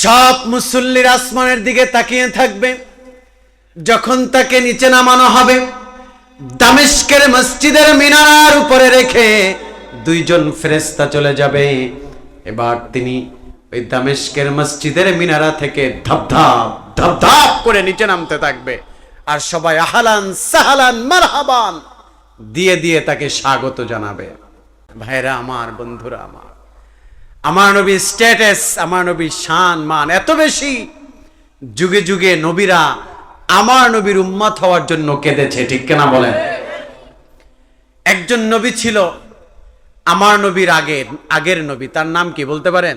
সব মুসল্লির আসমানের দিকে তাকিয়ে থাকবে। যখন তাকে নিচে নামানো হবে, দামেস্কের মসজিদের মিনার উপরে রেখে দুইজন ফেরেস্তা চলে যাবে। এবার তিনি ওই দামেস্কের মসজিদের মিনারা থেকে ধাপ ধাপ ধাপ ধাপ করে নিচে নামতে থাকবে। আর সবাই আহালান সাহালান মারহাবান দিয়ে দিয়ে তাকে স্বাগত জানাবে। ভাইরা, আমার বন্ধুরা, আমার আমার নবীর স্ট্যাটাস আমার নবীর শান, মান এত বেশি। যুগে যুগে নবীরা আমার নবীর উম্মত হওয়ার জন্য কেঁদেছে, ঠিক কেনা বলেন? একজন নবী ছিল, আমার নবীর আগের আগের নবী, তার নাম কি বলতে পারেন?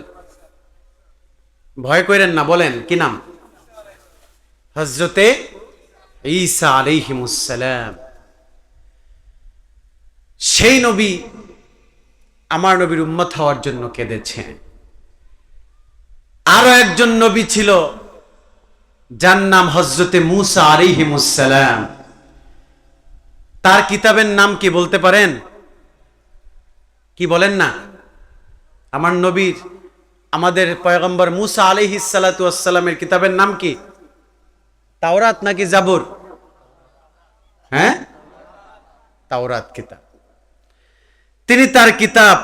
ভয় করেন না, বলেন, কি নাম? হজরতে ঈসা আলাইহিমুসালাম সেই নবী আমার নবীর উম্মত হওয়ার জন্য কেঁদেছে আরও একজন নবী ছিল, যার নাম হজরতে মুসা আলিহিমুসালাম তার কিতাবের নাম কি বলতে পারেন? কি বলেন না? আমার নবীর, আমাদের পয়গম্বর মুসা আলিহিসালামের কিতাবের নাম কি? তাওরাত নাকি জাবুর? হ্যাঁ? তাওরাত কিতাব। তিনি তার কিতাব,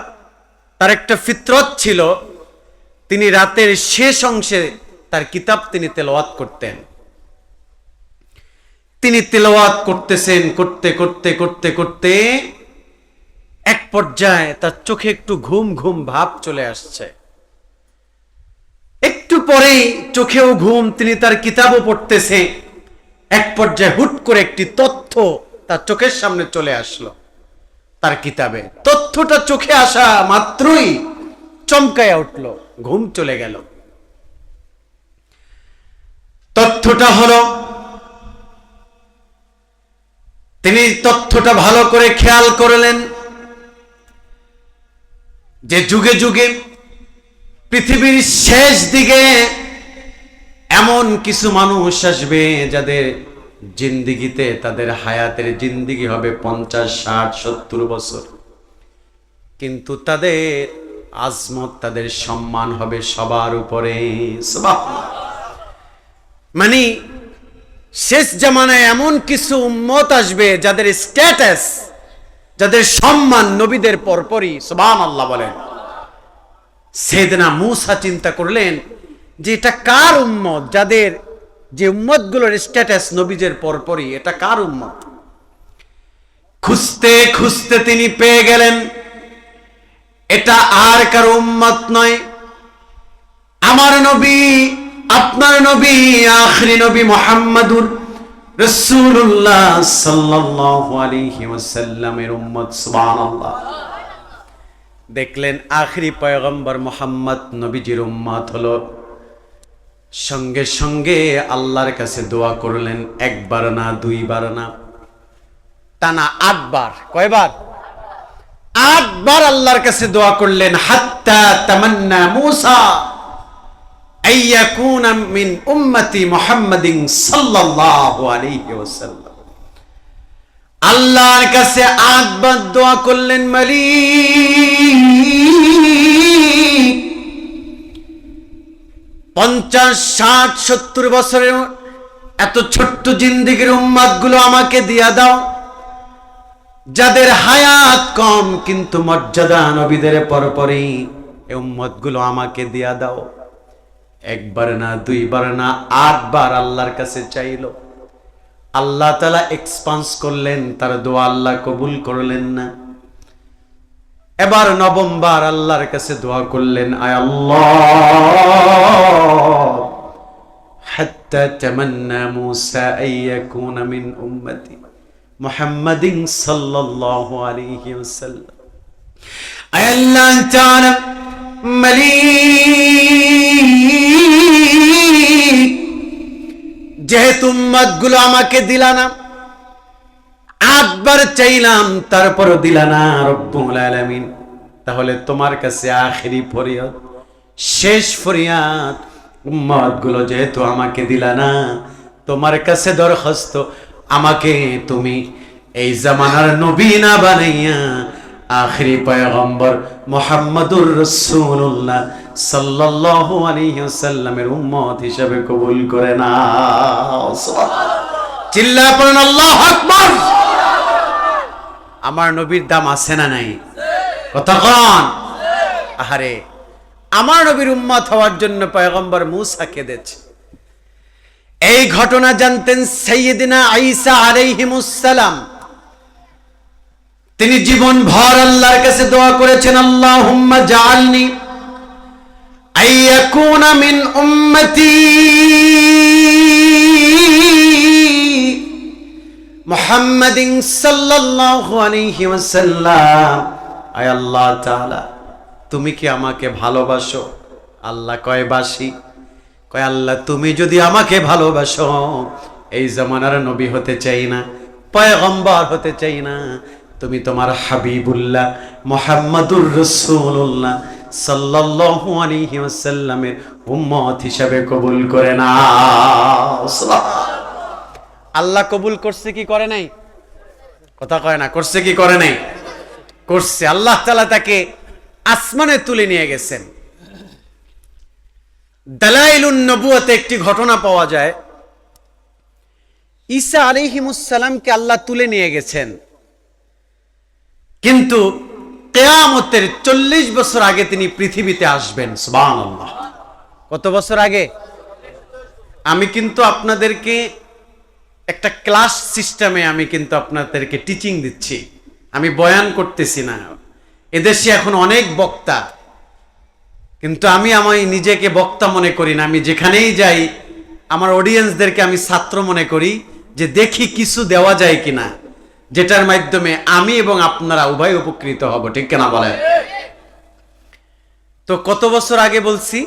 তার একটা ফিতরত ছিল, তিনি রাতের শেষ অংশে তার কিতাব তিনি তেলাওয়াত করতেন। তিনি তেলাওয়াত করতেছেন, করতে করতে করতে করতে এক পর্যায়ে তার চোখে একটু ঘুম ঘুম ভাব চলে আসছে। একটু পরেই চোখেও ঘুম তিনি তার কিতাবও পড়তেছে। এক পর্যায়ে হুট করে একটি তথ্য তার চোখের সামনে চলে আসলো। তার কিতাবে। তথ্যটা চোখে আসা মাত্রই চমকায়া উঠল, ঘুম চলে গেল। তথ্যটা হলো, তিনি তথ্যটা ভালো করে খেয়াল করলেন যে যুগে যুগে পৃথিবীর শেষ দিকে এমন কিছু মানুষ আসবে যাদের জিন্দিগিতে তাদের হায়াতের জিন্দিগি হবে পঞ্চাশ, ষাট, সত্তর বছর। কিন্তু তাদের আজমত, তাদের সম্মান হবে সবার উপরে। মানে শেষ জামানায় এমন কিছু উম্মত আসবে যাদের স্ট্যাটাস যাদের সম্মান নবীদের পরপরই সুবহান আল্লাহ বলেন। সেদিনা মুসা চিন্তা করলেন যে এটা কার উম্মত যাদের যে উম্মতগুলোর স্ট্যাটাস নবীজের পরপরই, এটা কার উম্মত? খুঁজতে খুঁজতে তিনি পেয়ে গেলেন। এটা আর কার উম্মত নয়। আমার নবী, আপনার নবী, আখরি নবী মোহাম্মদুর রসুল্লাহ সাল্লাল্লাহু আলাইহি ওয়াসাল্লামের উম্মত, সুবহানাল্লাহ। দেখলেন আখরি পয়গম্বর মোহাম্মদ নবীজির উম্মত হলো সঙ্গে সঙ্গে আল্লাহর কাছে দোয়া করলেন, একবার না, দুইবার না। টানা আটবার। কয়বার? আটবার আল্লাহর কাছে দোয়া করলেন, হাত্তা তামান্না মুসা আল্লাহর কাছে আটবার দোয়া করলেন, মালিক। পঞ্চাশ, ষাট, সত্তর বছরের এত ছোট্ট জিন্দিগির উম্মাদগুলো আমাকে দিয়া দাও। যাদের হায়াত কম, কিন্তু মর্যাদা নবীদের পরপরই এই উম্মত আমাকে দিয়া দাও। একবার না, দুইবার না, আটবার আল্লাহর কাছে চাইলো। আল্লাহ তালা এক্সপান্স করলেন, তার দোয়া আল্লাহ কবুল করলেন না। এবার নবমবার আল্লাহর কাছে দোয়া করলেন, আয় আল্লাহ, হাত্তা তামান্না মুসা আইয়াকুনা মিন উম্মতি মুহাম্মাদিন সাল্লাল্লাহু আলাইহি ওয়াসাল্লাম। আয় আল্লাহ মালিক, যেহেতু উম্মতগুলো আমাকে দিলা না আটবার চাইলাম, তারপরও দিলা না, রব্বুল আলামিন। তাহলে তোমার কাছে আখেরি ফরিয়াদ, শেষ ফরিয়াদ। উম্মতগুলো যেহেতু আমাকে দিলা না, তোমার কাছে দরখাস্ত, আমাকে তুমি এই জামানার নবী না বানাইয়া আখরি পয়গম্বর মোহাম্মদুর রসুল্লাহ সাল্লাল্লাহু আলাইহি ওয়াসাল্লামের উম্মত হিসেবে কবুল করে না চিল্লা পড়েন, আল্লাহু আকবার! আমার নবীর দাম আছে না নাই? কতক্ষণ আহারে, আমার নবীর উম্মত হওয়ার জন্য পয়গম্বর মুসা কেঁদেছে এই ঘটনা জানতেন সৈয়দিনা আইসা আলাইহিমুসসালাম। তিনি জীবন ভর আল্লাহর কাছে দোয়া করেছেন আল্লাহ আল্লাহুম্মা জাআলনি আইয়াকুনা মিন উম্মতি। মুহাম্মাদিন সাল্লাল্লাহু আলাইহি ওয়াসাল্লাম। আয় আল্লাহ তাআলা, তুমি কি আমাকে ভালোবাসো? আল্লাহ কয়, বাসি। কয়, আল্লাহ, তুমি যদি আমাকে ভালোবাসো, এই জামানার নবী হতে চাই না, পয়গম্বর হতে চাই না, তুমি তোমার হাবিবুল্লাহ মোহাম্মদুর রসুল্লাহ সাল্লাল্লাহু আলাইহি ওয়াসাল্লামের উম্মত হিসাবে কবুল করে না আল্লাহ কবুল করছে কি করে নাই? কথা কয় না, করছে কি করে নাই? করছে। আল্লাহ তাআলা তাকে আসমানে তুলে নিয়ে গেছেন। দালাইলুন নবুয়তে একটি ঘটনা পাওয়া যায়। ঈসা আলিহিমুসালামকে আল্লাহ তুলে নিয়ে গেছেন। কিন্তু কেয়ামতের চল্লিশ বছর আগে তিনি পৃথিবীতে আসবেন কত বছর আগে? আমি কিন্তু আপনাদেরকে একটা ক্লাস সিস্টেমে আমি কিন্তু আপনাদেরকে টিচিং দিচ্ছি। আমি বয়ান করতেছি না। এদেশে এখন অনেক বক্তা। কিন্তু আমি আমার নিজেকে বক্তা মনে করি না। আমি যেখানেই যাই, আমার অডিয়েন্সদেরকে আমি ছাত্র মনে করি যে দেখি কিছু দেওয়া যায় কিনা, যেটার মাধ্যমে আমি এবং আপনারা উভয় উপকৃত হব। ঠিক কেনা বলেন? তো কত বছর আগে বলছি?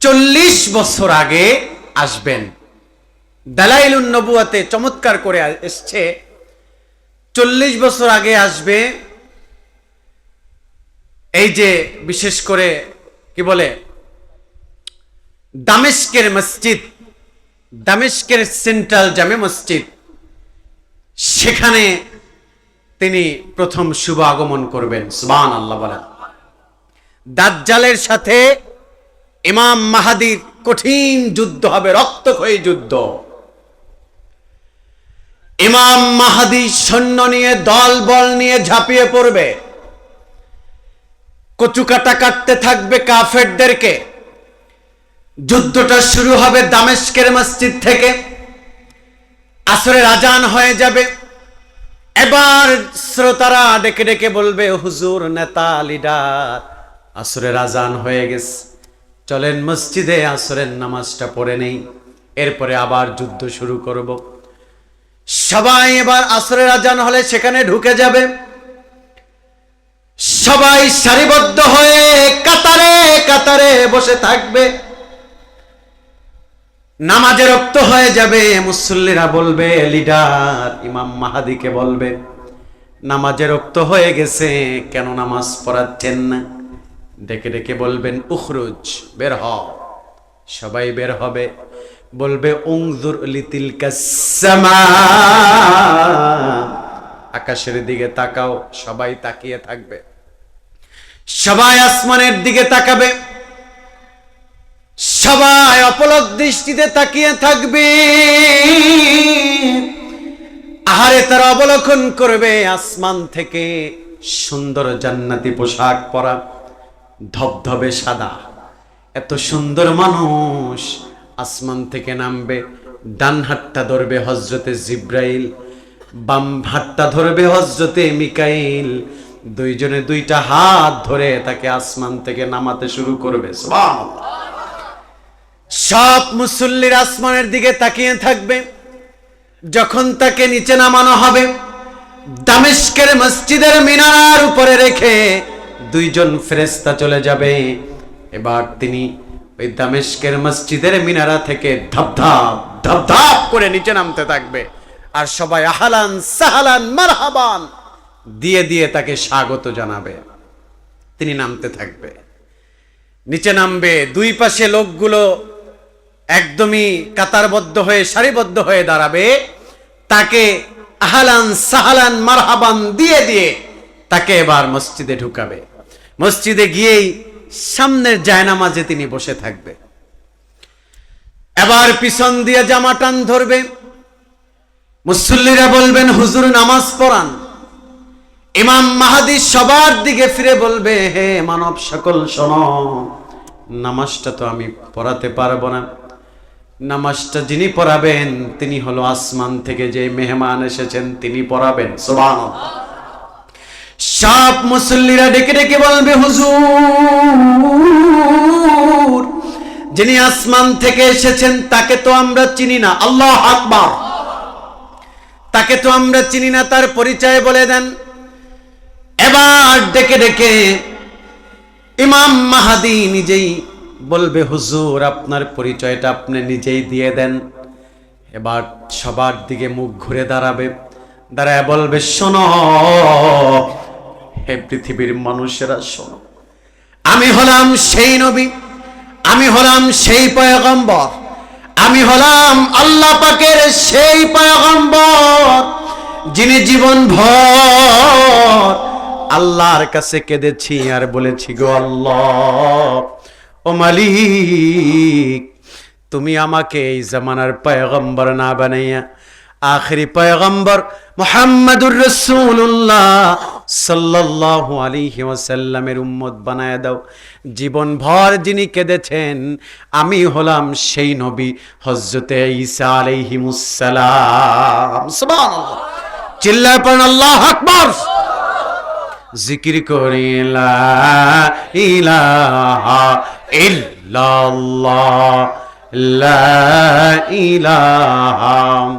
চল্লিশ বছর আগে আসবেন। দালাইলুন নবুয়াতে চমৎকার করে এসছে। চল্লিশ বছর আগে আসবে। এই যে বিশেষ করে, কি বলে, দামেস্কের মসজিদ, দামেস্কের সেন্ট্রাল জামে মসজিদ, সেখানে তিনি প্রথম শুভ আগমন করবেন। সুবান আল্লাহ বলেন। দাজ্জালের সাথে ইমাম মাহাদির কঠিন যুদ্ধ হবে, রক্তক্ষয়ী যুদ্ধ। ইমাম মাহাদি সৈন্য নিয়ে দল বল নিয়ে ঝাঁপিয়ে পড়বে। কচুকাটা কাটতে থাকবে কাফেরদেরকে। যুদ্ধটা শুরু হবে দামেস্কের মসজিদ থেকে। আসরের আজান হয়ে যাবে। এবার শ্রোতারা ডেকে ডেকে বলবে, হুজুর, নেতা, লিডার আসরের আজান হয়ে গেছে। চলেন মসজিদে আসরের নামাজটা পড়ে নেই। এরপরে আবার যুদ্ধ শুরু করব। সবাই এবার আসরের আজান হলে সেখানে ঢুকে যাবে। সবাই সারিবদ্ধ হয়ে কাতারে কাতারে বসে থাকবে। নামাজে রক্ত হয়ে যাবে, মুসল্লিরা বলবে, লিডার ইমাম মাহাদিকে বলবে, নামাজে রক্ত হয়ে গেছে, কেন নামাজ পড়াচ্ছেন না? ডেকে ডেকে বলবেন, উখরুজ, বের হ সবাই বের হবে। বলবে উংজুর লিতিল আকাশের দিকে তাকাও, সবাই তাকিয়ে থাকবে। সবাই আসমানের দিকে তাকাবে। সবাই অপলক দৃষ্টিতে তাকিয়ে থাকবে। আহারে তারা অবলোকন করবে আসমান থেকে সুন্দর জান্নাতি পোশাক পরা ধবধবে সাদা। এত সুন্দর মানুষ আসমান থেকে নামবে, ডান হাতটা ধরবে হজরতে জিব্রাইল, বাম হাতটা ধরবে হজরতে মিকাইল। দুইজনে দুইটা হাত ধরে তাকে আসমান থেকে নামাতে শুরু করবে। সব মুসল্লির আসমানের দিকে তাকিয়ে থাকবে। যখন তাকে নিচে নামানো হবে, দামেস্কের মসজিদের মিনার উপরে রেখে দুইজন ফেরেস্তা চলে যাবে। এবার তিনি ওই দামেশকের মসজিদের মিনারা থেকে ধাপ ধাপ ধাপ করে নিচে নামতে থাকবে। আর সবাই আহালান সাহালান মারহাবান দিয়ে দিয়ে তাকে স্বাগত জানাবে। তিনি নামতে থাকবে। নিচে নামবে। দুই পাশে লোকগুলো একদমই কাতারবদ্ধ হয়ে, সারিবদ্ধ হয়ে দাঁড়াবে। তাকে আহালান সাহালান মারহাবান দিয়ে দিয়ে তাকে এবার মসজিদে ঢুকাবে। মসজিদে গিয়েই সামনের জায়নামাজে তিনি বসে থাকবে। এবার পিছন দিয়ে জামা টান ধরবে। মুসল্লিরা বলবেন, হুজুর, নামাজ পড়ান। ইমাম মাহাদি সবার দিকে ফিরে বলবে, হে মানব সকল, শোনো, নামাজটা তো আমি পড়াতে পারব না। নামাজটা যিনি পড়াবেন, তিনি হলো আসমান থেকে যে মেহমান এসেছেন, তিনি পড়াবেন। সুবহানাল্লাহ। সব মুসল্লিরা ডেকে ডেকে বলবে, হুজুর, যিনি আসমান থেকে এসেছেন, তাকে তো আমরা চিনি না। আল্লাহ আকবার। তাকে তো আমরা চিনি না, তার পরিচয় বলে দেন। এবার ডেকে ডেকে ইমাম মাহাদি নিজেই বলবে, হুজুর, আপনার পরিচয়টা আপনি নিজেই দিয়ে দেন। এবার সবার দিকে মুখ ঘুরে দাঁড়াবে। দাঁড়ায় বলবে, শোনো হে পৃথিবীর মানুষেরা, শোনো। আমি হলাম সেই নবী, আমি হলাম সেই পয়গম্বর, আমি হলাম আল্লাহ পাকের সেই পয়গম্বর, যিনি জীবন ভর আল্লাহর কাছে কেঁদেছি আর বলেছি, গো আল্লাহ, ও মালিক, তুমি আমাকে এই জামানার পয়গম্বর না বানাইয়া, আখরি পয়গম্বর মোহাম্মদুর রসুল্লাহ সাল্লাল্লাহু আলাইহি ওয়াসাল্লামের উম্মত বানায় দাও। জীবন ভর যিনি কেঁদেছেন, আমি হলাম সেই নবী হযরতে ঈসা সুবহানাল্লাহ। চিল্লায় পড়েন আল্লাহু আকবার। জিকির করি লা ইলাহা ইল্লাল্লাহ, লা ইলাহা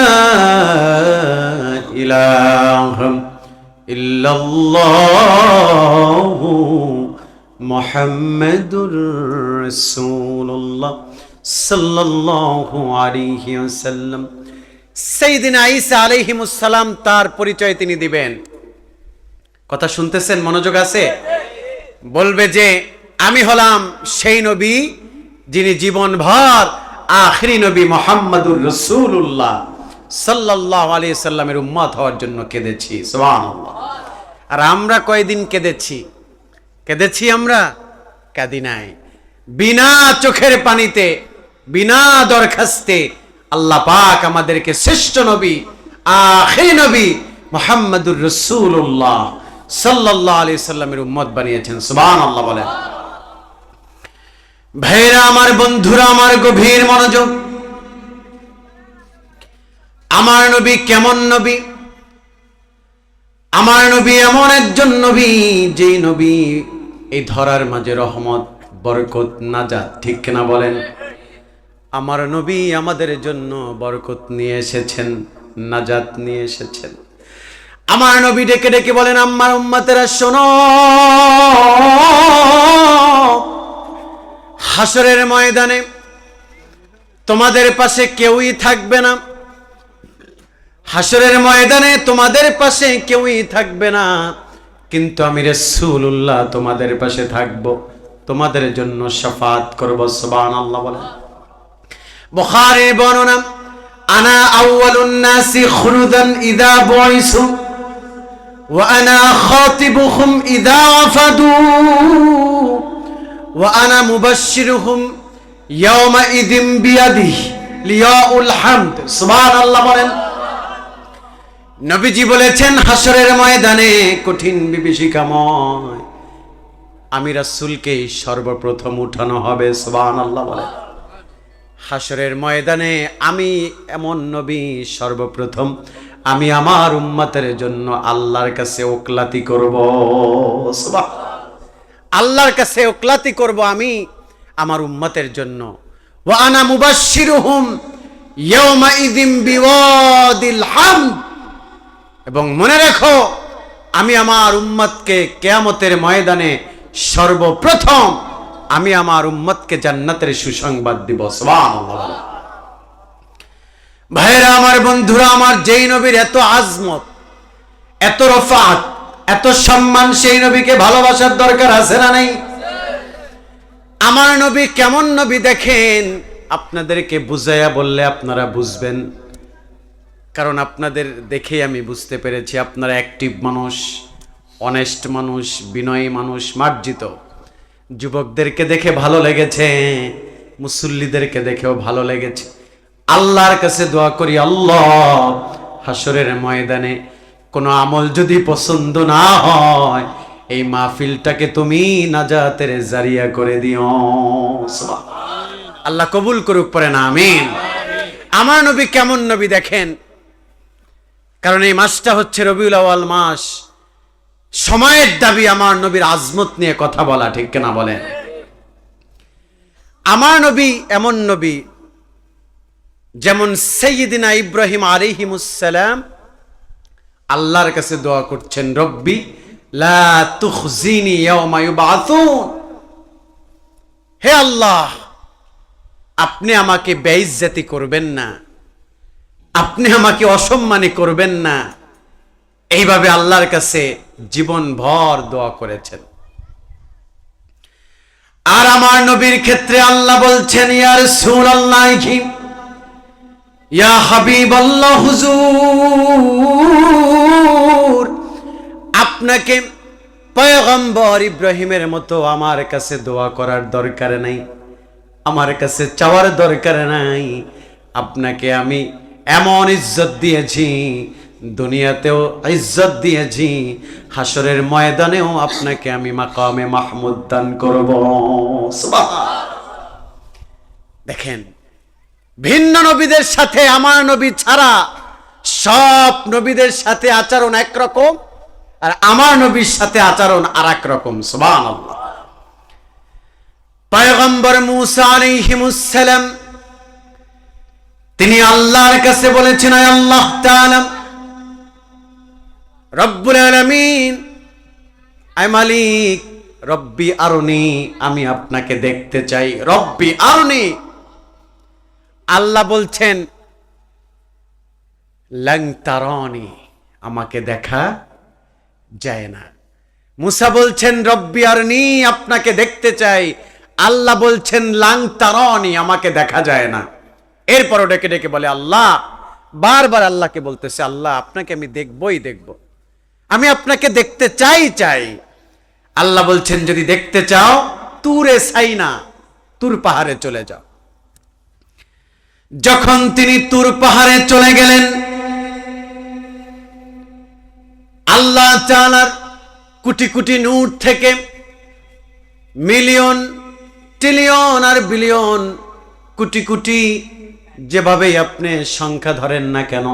ইল্লাল্লাহু মুহাম্মাদুর রাসূলুল্লাহ সাল্লাল্লাহু আলাইহি ওয়াসাল্লাম। সাইয়্যিদিনা ঈসা তার পরিচয় তিনি দিবেন। কথা শুনতেছেন? মনোযোগ আছে? বলবে যে, আমি হলাম সেই নবী যিনি জীবনভর আখরি নবী মোহাম্মদুর রসুল্লাহ সাল্লাহ আলি সাল্লামের উম্মাদ হওয়ার জন্য কেঁদেছি। সোহান আর আমরা কয়দিন কেঁদেছি? কেঁদেছি আমরা? কাঁদি নাই। বিনা চোখের পানিতে, বিনা দরখাস্তে আল্লাহ পাক আমাদেরকে শ্রেষ্ঠ নবী, আখেরি নবী মোহাম্মদুর রসুল্লাহ সাল্লাহ আলি সাল্লামের উম্মত বানিয়েছেন। সুবান আল্লাহ বলেন। ভাইরা, আমার বন্ধুরা, আমার গভীর মনোযোগ। আমার নবী কেমন নবী? আমার নবী এমন একজন নবী, যেই নবী এই ধরার মাঝে রহমত, বরকত, নাজাত, ঠিক কিনা বলেন? আমার নবী আমাদের জন্য বরকত নিয়ে এসেছেন, নাজাত নিয়ে এসেছেন। আমার নবী ডেকে ডেকে বলেন আমার উম্মাতেরা, শোনো। হাসরের ময়দানে তোমাদের পাশে কেউই থাকবে না। হাসরের ময়দানে তোমাদের পাশে কেউই থাকবে না। কিন্তু আমি রসুল্লাহ তোমাদের পাশে থাকব। তোমাদের জন্য সাফাত করব সুবান আল্লাহ বলেন। বুখারীর বর্ণনা, আনা আউয়ালুন নাসি খুরুদান ইদা আনা খাতিবুহুম ইদা আফাদু, ওয়া আনা মুবাশশিরুহুম ইয়াওমা ইদিম বিয়াদিহি লিয়াউল হামদ। সুবহানাল্লাহ বলেন নবীজি বলেছেন হাসরের ময়দানে কঠিন বিভীষিকাময়। আমি রাসূলকে সর্বপ্রথম উঠানো হবে, সুবহানাল্লাহ বলেন হাসরের ময়দানে আমি এমন নবী সর্বপ্রথম, আমি আমার উম্মতের জন্য আল্লাহর কাছে ওকলাতি করব আল্লাহর কাছে ওকলাতি করব আমি আমার উম্মতের জন্য। ওয়া আনা মুবাশশিরুহুম ইয়াওমা ইদিম বিওয়াদিল হামদ। এবং মনে রেখো, আমি আমার উম্মতকে কেয়ামতের ময়দানে সর্বপ্রথম, আমি আমার উম্মতকে জান্নাতের সুসংবাদ দিব। ভাইরা আমার বন্ধুরা, আমার যেই নবীর এত আজমত, এত রফাত, এত সম্মান সেই নবীকে ভালোবাসার দরকার আছে না নাই? আমার নবী কেমন নবী দেখেন? আপনাদেরকে বুঝাইয়া বললে আপনারা বুঝবেন। কারণ আপনাদের দেখেই আমি বুঝতে পেরেছি আপনারা অ্যাক্টিভ মানুষ অনেস্ট মানুষ, বিনয়ী মানুষ, মার্জিত। যুবকদেরকে দেখে ভালো লেগেছে, মুসল্লিদেরকে দেখেও ভালো লেগেছে। আল্লাহর কাছে দোয়া করি, আল্লাহ হাসরের ময়দানে কোনো আমল যদি পছন্দ না হয়, এই মাহফিলটাকে তুমি নাজাতের জারিয়া করে দিও। আল্লাহ কবুল করুক পরে না আমিন। আমার নবী কেমন নবী দেখেন? কারণ এই মাসটা হচ্ছে রবিউল আওয়াল মাস। সময়ের দাবি আমার নবীর আজমত নিয়ে কথা বলা, ঠিক কিনা বলেন? আমার নবী এমন নবী, যেমন সৈয়দিনা ইব্রাহিম আলিহিমুসালাম আল্লাহর কাছে দোয়া করছেন, রব্বি হে আল্লাহ, আপনি আমাকে বেইজ্জতি করবেন না। আপনি আমাকে অসম্মানে করবেন না। এইভাবে আল্লাহর কাছে জীবন ভর দোয়া করেছেন। আর আমার নবীর ক্ষেত্রে আল্লাহ বলছেন ইয়ার সুর আল্লাহ ইয়া হাবিব আল্লাহ হুজুর, আপনাকে পয়গম্বর ইব্রাহিমের মতো আমার কাছে দোয়া করার দরকার নাই, আমার কাছে চাওয়ার দরকার নাই। আপনাকে আমি এমন ইজ্জত দিয়েছি, দুনিয়াতেও ইজ্জত দিয়েছি হাসরের ময়দানেও আপনাকে আমি মাকামে মাহমুদ দান করব। দেখেন, ভিন্ন নবীদের সাথে, আমার নবী ছাড়া সব নবীদের সাথে আচরণ একরকম, আর আমার নবীর সাথে আচরণ আর এক রকম। সুবান পয়গম্বর মুসা আলাইহিমুসসালাম তিনি আল্লাহর কাছে বলেছেন আল্লাহ রব্বুল আলামিন, আয় মালিক, রব্বি আরুনি, আমি আপনাকে দেখতে চাই, রব্বি আরুনি। আল্লাহ বলছেন, লং তারনি, আমাকে দেখা যায় না। মুসা বলছেন, রব্বি আরনি, আপনাকে দেখতে চাই। আল্লাহ বলছেন, লাং তারনি, আমাকে দেখা যায় না। এরপরও ডেকে ডেকে বলে, আল্লাহ, বারবার আল্লাহকে বলতেছে, আল্লাহ, আপনাকে আমি দেখবই দেখব। আমি আপনাকে দেখতে চাই চাই। আল্লাহ বলছেন, যদি দেখতে চাও, তুরে সাইনা, তুর পাহাড়ে চলে যাও। যখন তিনি তুর পাহাড়ে চলে গেলেন, আল্লাহ চালার কুটি কুটি নোট থেকে মিলিয়ন, ট্রিলিয়ন আর বিলিয়ন কুটি কোটি যেভাবেই আপনি সংখ্যা ধরেন না কেন,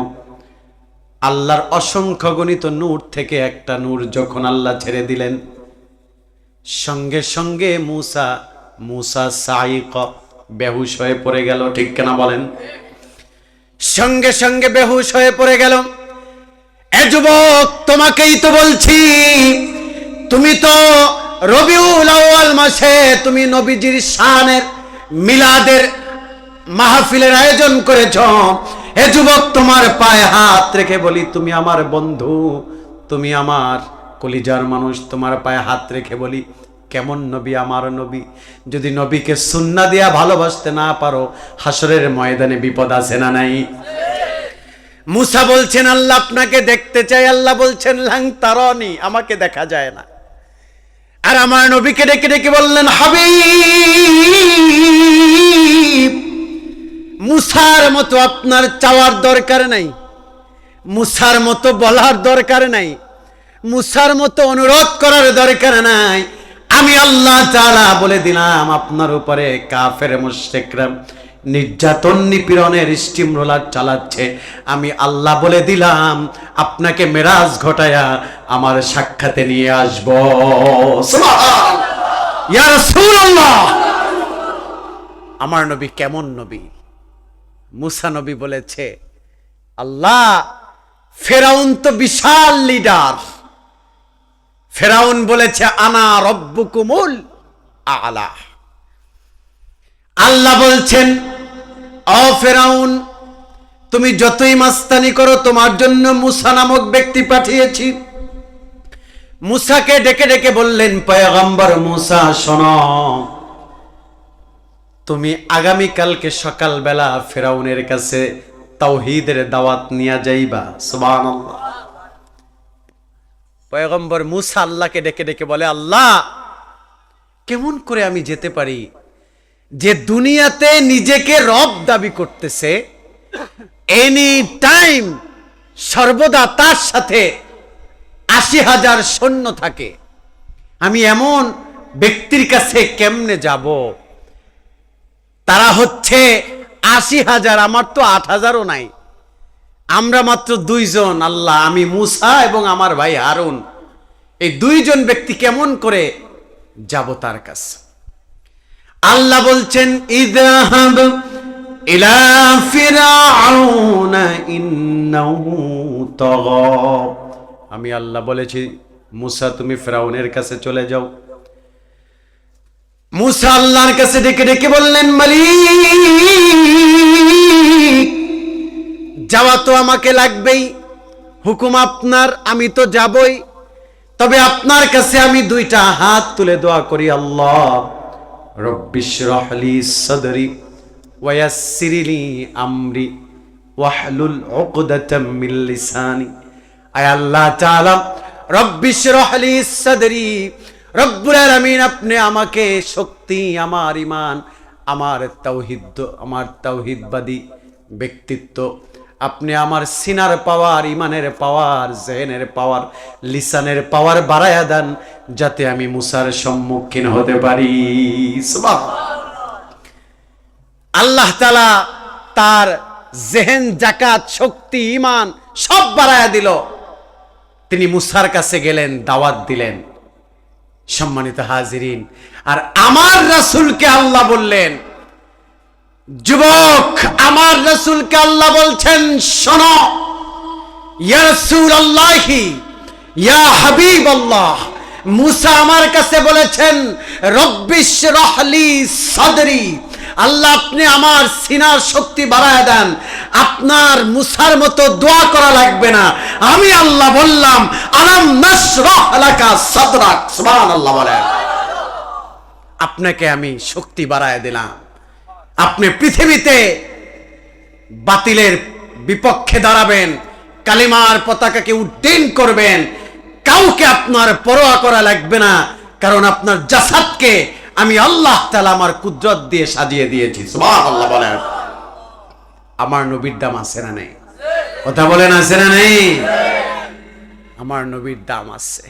আল্লাহর অসংখ্য গণিত নূর থেকে একটা নূর যখন আল্লাহ ছেড়ে দিলেন, সঙ্গে সঙ্গে মুসা মুসা সাইক বেহুশ হয়ে পড়ে গেল, ঠিক কেনা বলেন? সঙ্গে সঙ্গে বেহুশ হয়ে পড়ে গেল। এ যুবক, তোমাকেই তো বলছি, তুমি তো রবিউল আউয়াল মাসে, তুমি নবীজির শানের মিলাদের মাহফিলের আয়োজন করেছ। হে যুবক, তোমার পায়ে হাত রেখে বলি, তুমি আমার বন্ধু, তুমি আমার কলিজার মানুষ, তোমার পায়ে হাত রেখে বলি, কেমন নবী আমার নবী? যদি নবীকে সুন্না দিয়া ভালোবাসতে না পারো হাসরের ময়দানে বিপদ আছে না নাই? মুসা বলছেন, আল্লাহ আপনাকে দেখতে চাই। আল্লাহ বলছেন, লাং তারনি, আমাকে দেখা যায় না। আর আমার নবীকে ডেকে ডেকে বললেন, হাবিব মুসার মতো আপনার চাওয়ার দরকার নাই। মুসার মতো বলার দরকার নাই। মুসার মতো অনুরোধ করার দরকার নাই। আমি আল্লাহ তাআলা বলে দিলাম, আপনার উপরে কাফের মুশরিকরা নির্যাতন নিপীড়নের স্টিম রোলার চালাচ্ছে। আমি আল্লাহ বলে দিলাম, আপনাকে মেরাজ ঘটায়া আমার সাক্ষাতে নিয়ে আসব। আমার নবী কেমন নবী? মুসা নবী বলেছে, আল্লাহ ফেরাউন তো বিশাল লিডার ফেরাউন বলেছে, আনা রব্বুকুমুল আলা। আল্লাহ বলছেন, অ ফেরাউন, তুমি যতই মাস্তানি করো, তোমার জন্য মুসা নামক ব্যক্তি পাঠিয়েছি। মুসাকে ডেকে ডেকে বললেন, পয়গম্বর মুসা, শোন তুমি আগামীকালকে সকালবেলা ফেরাউনের কাছে তাওহীদের দাওয়াত নিয়ে যাইবা। সুবহানাল্লাহ। পয়গম্বর মুসা আল্লাহকে ডেকে ডেকে বলে, আল্লাহ, কেমন করে আমি যেতে পারি যে দুনিয়াতে নিজেকে রব দাবি করতেছে? এনি টাইম সর্বদা তার সাথে আশি হাজার সৈন্য থাকে। আমি এমন ব্যক্তির কাছে কেমনে যাব? তারা হচ্ছে আশি হাজার, আমার তো আট হাজারও নাই। আমরা মাত্র দুইজন, আল্লাহ, আমি মুসা এবং আমার ভাই হারুন। এই দুইজন ব্যক্তি কেমন করে যাব তার কাছে? আল্লাহ বলছেন আমি আল্লাহ বলেছি, মুসা, তুমি ফেরাউনের কাছে চলে যাও। মুসা আল্লাহর কাছে ডেকে ডেকে বললেন, মালিক, যাওয়া তো আমাকে লাগবেই, হুকুম আপনার, আমি তো যাবই, তবে আপনার কাছে আমি দুইটা হাত তুলে দোয়া করি, আল্লাহ। রব্বিশ রহলি সদরি ওয়াসিরিলি আমরি, ওয়াহলুল উকদাতাম মিন লিসানি। আয় আল্লাহ তাআলা রব্বিশ রহলি সদরি রব্বুল আলামিন, আপনি আমাকে শক্তি, আমার ইমান আমার তাওহীদ আমার তাওহীদবাদী ব্যক্তিত্ব, আপনি আমার সিনার পাওয়ার ইমানের পাওয়ার, জেহেনের পাওয়ার, লিসানের পাওয়ার বাড়ায়া দেন, যাতে আমি মুসার সম্মুখীন হতে পারি। আল্লাহ তালা তার জেহেন, জাকাত, শক্তি ইমান সব বাড়ায়া দিল। তিনি মুসার কাছে গেলেন, দাওয়াত দিলেন। সম্মানিত হাজিরিন, আর আমার রাসুলকে আল্লাহ বললেন, যুবক, আমার রাসুলকে আল্লাহ বলছেন, শোন, ইয়া আল্লাহি ইয়া হাবিব আল্লাহ মুসা আমার কাছে বলেছেন রব্বিশ রহলি সদরি। আল্লাহ আপনি আমার সিনার শক্তি বাড়ায় দেন। আপনার মুসার মতো দোয়া করা লাগবে না। আমি আল্লাহ বললাম, আলাম নাসরাহ বলেন। আপনাকে আমি শক্তি বাড়ায় দিলাম। আপনি পৃথিবীতে বাতিলের বিপক্ষে দাঁড়াবেন, কালিমার পতাকাকে উড্ডীন করবেন, কাউকে আপনার পরোয়া করা লাগবে না, কারণ আপনার জাসাদকে আমি আল্লাহ তালা আমার কুদরত দিয়ে সাজিয়ে দিয়েছি। আল্লাহ বলেন। আমার নবীর দাম আছে না নেই? কথা বলেন, আছে না নেই? আমার নবীর দাম আছে।